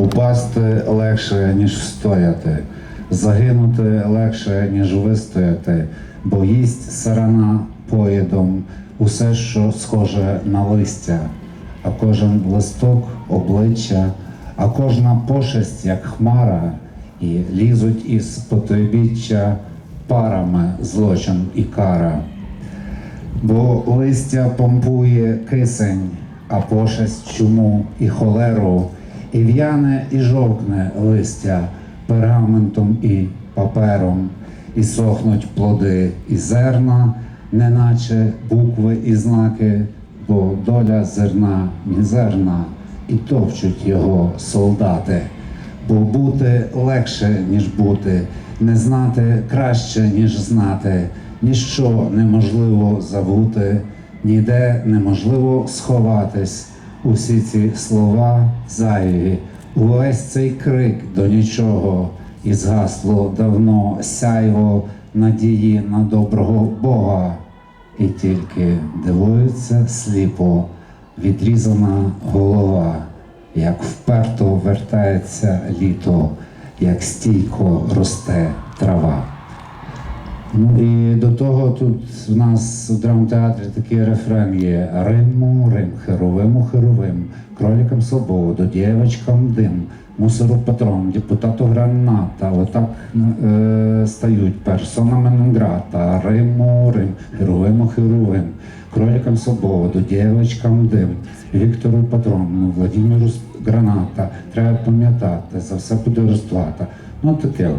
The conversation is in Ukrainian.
Упасти легше, ніж встояти, загинути легше, ніж вистояти, бо їсть сарана поїдом усе, що схоже на листя, а кожен листок обличчя, а кожна пошесть, як хмара, і лізуть із потойбіччя парами злочин і кара. Бо листя помпує кисень, а пошесть чуму і холеру, і в'яне і жовкне листя пергаментом і папером, і сохнуть плоди і зерна, неначе букви і знаки, бо доля зерна мізерна, і товчуть його солдати. Бо бути легше, ніж бути, не знати краще, ніж знати, ніщо неможливо забути, ніде неможливо сховатись. Усі ці слова зайві, увесь цей крик до нічого, і згасло давно сяйво надії на доброго Бога, і тільки дивується сліпо відрізана голова як вперто вертається літо, як стійко росте трава. І до того тут в нас в драмтеатрі такий рефрен є Риму, Рим, херовиму, херовим, кроликам свободу, дівчаткам дим, мусору патрон, депутату граната. Отак е, стають персонами нонграта, Риму, Рим, херовиму, херовим, кроликам свободу, дівчаткам дим, Віктору патрону, Владимиру граната. Треба пам'ятати, за все буде розплата. Ну таке.